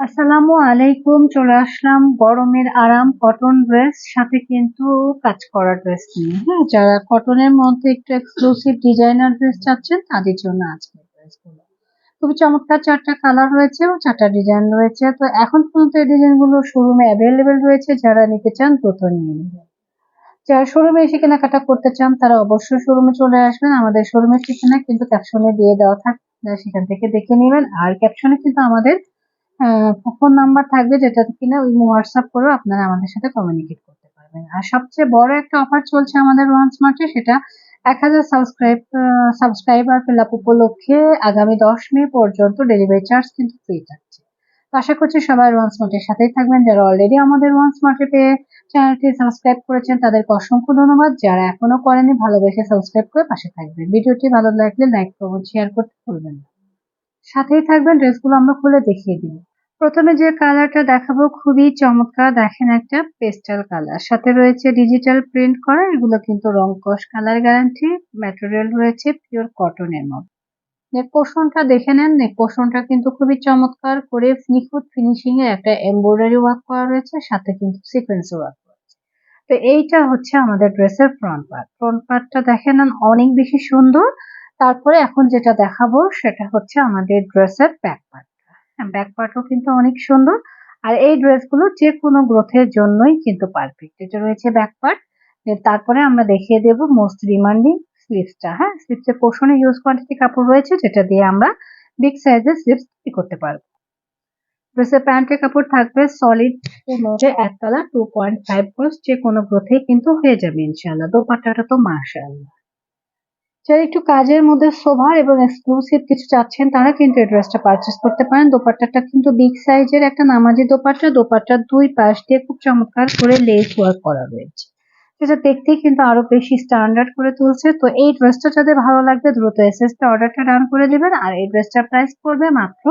আসসালামু আলাইকুম, চলে আসলাম গরমের আরাম কটন ড্রেস সাথে কিন্তু কাজ করা ড্রেস নিয়ে। হ্যাঁ যারা কটনের মধ্যে একটু এক্সক্লুসিভ ডিজাইনার ড্রেস চাচ্ছেন, তাদের জন্য আজকের ড্রেসগুলো খুবই চমৎকার চারটা কালার রয়েছে ও চারটা ডিজাইন রয়েছে। তো এখন পর্যন্ত এই ডিজাইনগুলো শোরুমে অ্যাভেলেবেল রয়েছে, যারা নিতে চান দ্রুত নিয়ে নেবেন। যারা শোরুমে এসে কেনাকাটা করতে চান, তারা অবশ্যই শোরুমে চলে আসবেন। আমাদের শোরুমের ঠিকানা কিন্তু ক্যাপশনে দিয়ে দেওয়া থাকবে সেখান থেকে দেখে নেবেন। আর ক্যাপশনে কিন্তু আমাদের ফোন নাম্বার থাকবে যেটা কিনা ওই হোয়াটসঅ্যাপ করেও আপনারা আমাদের সাথে কমিউনিকেট করতে পারবেন। আর সবচেয়ে বড় একটা অফার চলছে আমাদের ওয়ান স্মার্টে সেটা এক হাজার সাবস্ক্রাইব সাবস্ক্রাইবার ফিল আপ উপলক্ষে আগামী দশ মে পর্যন্ত ডেলিভারি চার্জ কিন্তু ফ্রি থাকছে। তো আশা করছি সবাই ওয়ান স্মার্টের সাথেই থাকবেন। যারা অলরেডি আমাদের ওয়ান স্মার্টে পেয়ে চ্যানেলটি সাবস্ক্রাইব করেছেন, তাদেরকে অসংখ্য ধন্যবাদ। যারা এখনও করেনি ভালোবেসে সাবস্ক্রাইব করে পাশে থাকবেন। ভিডিওটি ভালো লাগলে লাইক কমেন্ট শেয়ার করতে ভুলবেন না। সাথেই থাকবেন, ড্রেসগুলো আমরা খুলে দেখিয়ে দিব। প্রথমে যে কালারটা দেখাবো খুবই চমৎকার, দেখেন একটা পেস্টাল কালার। সাথে রয়েছে ডিজিটাল প্রিন্ট করা, এগুলো কিন্তু রং কস কালার গ্যারান্টি, ম্যাটেরিয়াল রয়েছে পিওর কটনের মধ্যে। নেক পোষণটা দেখে নেন নেক পোষণটা কিন্তু খুবই চমৎকার করে নিখুঁত ফিনিশিং এর একটা এমব্রয়ডারি ওয়ার্ক করা রয়েছে, সাথে কিন্তু সিকোয়েন্স ওয়ার্ক রয়েছে। তো এইটা হচ্ছে আমাদের ড্রেসের ফ্রন্ট পার্ট ফ্রন্ট পার্টটা দেখে নেন, অনেক বেশি সুন্দর। তারপরে এখন যেটা দেখাবো, সেটা হচ্ছে আমাদের ড্রেসের ব্যাক পার্ট ব্যাক পার্টও কিন্তু অনেক সুন্দর। আর এই ড্রেসগুলো যে কোনো গ্রোথের জন্যই কিন্তু পারফেক্ট এটা রয়েছে ব্যাক পার্ট তারপরে আমরা দেখিয়ে দেব মোস্ট রিমান্ডিং স্লিভসটা হ্যাঁ স্লিভসের পোষণে ইউজ কোয়ান্টিটি কাপড় রয়েছে যেটা দিয়ে আমরা বিগ সাইজের স্লিপস করতে পারব। ড্রেসের প্যান্টের কাপড় থাকবে সলিড মধ্যে একতলা টু পয়েন্ট ফাইভ যে কোনো গ্রোথেই কিন্তু হয়ে যাবে ইনশাল্লাহ দোপাট্টাটা তো মাশাআল্লাহ। যারা একটু কাজের মধ্যে সোভার এবং এক্সক্লুসিভ কিছু চাচ্ছেন, তারা কিন্তু এই ড্রেসটা পারচেস করতে পারেন। দোপাট্টাটা কিন্তু বিগ সাইজের একটা নামাজি দোপাট্টা। দোপাট্টার দুই পাশ দিয়ে খুব চমৎকার করে লেস ওয়ার্ক করা রয়েছে। যেটা দেখতেই কিন্তু আরও বেশি স্ট্যান্ডার্ড করে তুলছে। তো এই ড্রেসটা যাদের ভালো লাগবে, দ্রুত এসএস টা অর্ডারটা ডান করে দিবেন। আর এই ড্রেসটার প্রাইস পড়বে মাত্র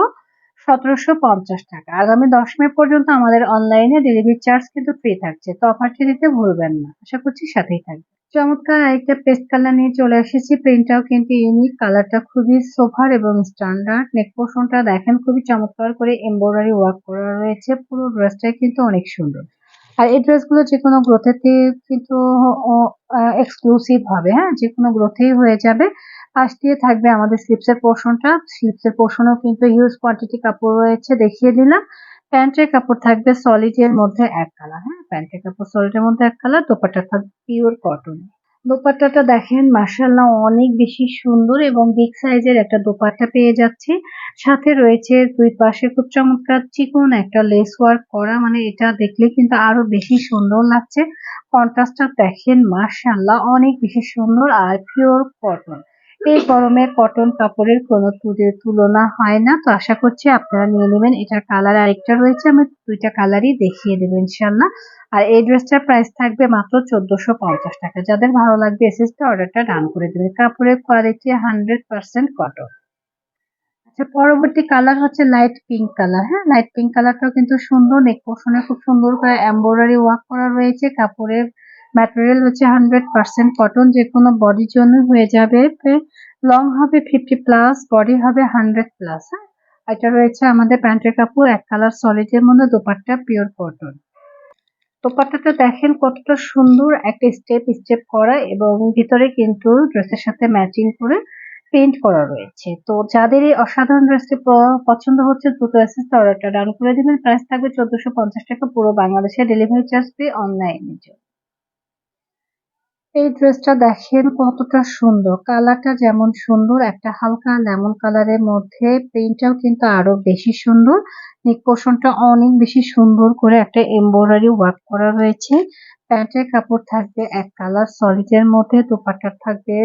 সতেরোশো পঞ্চাশ টাকা। আগামী দশ মে পর্যন্ত আমাদের অনলাইনে ডেলিভারি চার্জ কিন্তু ফ্রি থাকছে। তো অফারটি দিতে ভুলবেন না। আশা করছি সাথেই থাকবে চমৎকার আরেকটা পেস্ট কালার নিয়ে চলে এসেছি। প্রিন্টটাও কিন্তু ইউনিক কালারটা খুবই সোফার এবং স্ট্যান্ডার্ড নেক পোর্শনটা দেখেন, খুবই চমৎকার করে এমব্রয়ডারি ওয়ার্ক করা রয়েছে। পুরো ড্রেসটাই কিন্তু অনেক সুন্দর। আর এই ড্রেসগুলো যে কোনো গ্রোথেতে কিন্তু এক্সক্লুসিভ হবে হ্যাঁ? যে কোনো গ্রোথেই হয়ে যাবে। পাশ দিয়ে থাকবে আমাদের স্লিপসের পোর্শনটা স্লিপসের পোর্শনও কিন্তু হিউজ কোয়ান্টিটি কাপড় রয়েছে, দেখিয়ে দিলাম। প্যান্টের কাপড় থাকবে সলিড এর মধ্যে এক কালার হ্যাঁ? প্যান্টের কাপড় সলিড এর মধ্যে এক কালার দোপাট্টা থাকবে পিওর কটন দোপাট্টাটা দেখেন মার্শাল্লাহ অনেক বেশি সুন্দর এবং বিগ সাইজের একটা দোপাট্টা পেয়ে যাচ্ছি। সাথে রয়েছে দুই পাশে খুব চমৎকার চিকন একটা লেস ওয়ার্ক করা মানে এটা দেখলে কিন্তু আরও বেশি সুন্দর লাগছে। কন্ট্রাস্টটা দেখেন মার্শাল্লাহ অনেক বেশি সুন্দর আর পিওর কটন এই গরমে কটন কাপড়ের কোনো তুলনা হয় না। তো আশা করছি আপনারা নিয়ে নেবেন। এটার কালার আরেকটা রয়েছে। আমি দুইটা কালারই দেখিয়ে দেবো ইনশাল্লাহ আর এই ড্রেসটার প্রাইস থাকবে মাত্র চোদ্দশো পঞ্চাশ টাকা। যাদের ভালো লাগবে এসএসটা, অর্ডারটা ডান করে দেবেন। কাপড়ের কোয়ালিটি হান্ড্রেড পার্সেন্ট কটন আচ্ছা পরবর্তী কালার হচ্ছে লাইট পিঙ্ক কালার হ্যাঁ লাইট পিঙ্ক কালারটাও কিন্তু সুন্দর। নেক পোর্শনে খুব সুন্দর করে এমব্রয়ডারি ওয়ার্ক করা রয়েছে। কাপড়ের ম্যাটেরিয়াল হচ্ছে হান্ড্রেড পার্সেন্ট কটন যে কোনো বডির জন্য হয়ে যাবে লং হবে ফিফটি প্লাস বডি হবে হান্ড্রেড প্লাস হ্যাঁ? এটা রয়েছে আমাদের প্যান্টের কাপড়, এক কালার সলিডের মধ্যে, দোপাট্টা পিওর কটন দোপাট্টাটা দেখেন কতটা সুন্দর, একটা স্টেপ স্টেপ করা এবং ভিতরে কিন্তু ড্রেসের সাথে ম্যাচিং করে পেন্ট করা রয়েছে। তো যাদের এই অসাধারণ ড্রেসটি পছন্দ হচ্ছে, দ্রুত এসে অর্ডারটা ডান করে দিবেন। প্রাইস থাকবে চোদ্দশো পঞ্চাশ টাকা, পুরো বাংলাদেশে ডেলিভারি চার্জ অনলাইনের জন্য। এই ড্রেসটা দেখেন কতটা সুন্দর। কালারটা যেমন সুন্দর, একটা হালকা লেমন কালারের মধ্যে প্রিন্টটাও কিন্তু আরও বেশি সুন্দর। নেক পোর্শনটা অনেক বেশি সুন্দর করে একটা এমব্রয়ডারি ওয়ার্ক করা রয়েছে। প্যান্টের কাপড় থাকবে এক কালার, সলিডের মধ্যে দোপাট্টা থাকবে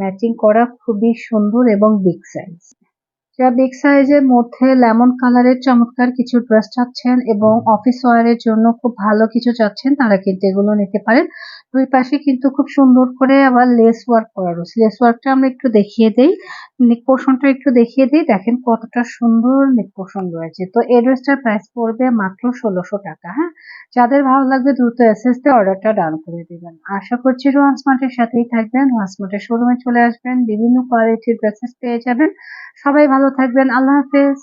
ম্যাচিং করা খুবই সুন্দর এবং বিগ সাইজ। যারা বিগ সাইজের মধ্যে লেমন কালারের চমৎকার কিছু ড্রেস চাচ্ছেন এবং অফিস ওয়ারের জন্য খুব ভালো কিছু চাচ্ছেন, তারা কিন্তু এগুলো নিতে পারেন। দুই পাশে কিন্তু খুব সুন্দর করে আবার লেস ওয়ার্ক করা রয়েছে। লেস ওয়ার্কটা আমরা একটু দেখিয়ে দেই। নেক পোর্শনটা একটু দেখিয়ে দিই। দেখেন কতটা সুন্দর নেক পোর্শন রয়েছে। তো এই ড্রেসটার প্রাইস পড়বে মাত্র ষোলোশো টাকা হ্যাঁ? যাদের ভালো লাগবে দ্রুত এসএস দিয়ে অর্ডারটা ডান করে দেবেন। আশা করছি রোহান স্মার্টের সাথেই থাকবেন। রোহান স্মার্টের শোরুমে চলে আসবেন। বিভিন্ন কোয়ালিটির ড্রেসেস পেয়ে যাবেন। সবাই ভালো থাকবেন। আল্লাহ হাফেজ।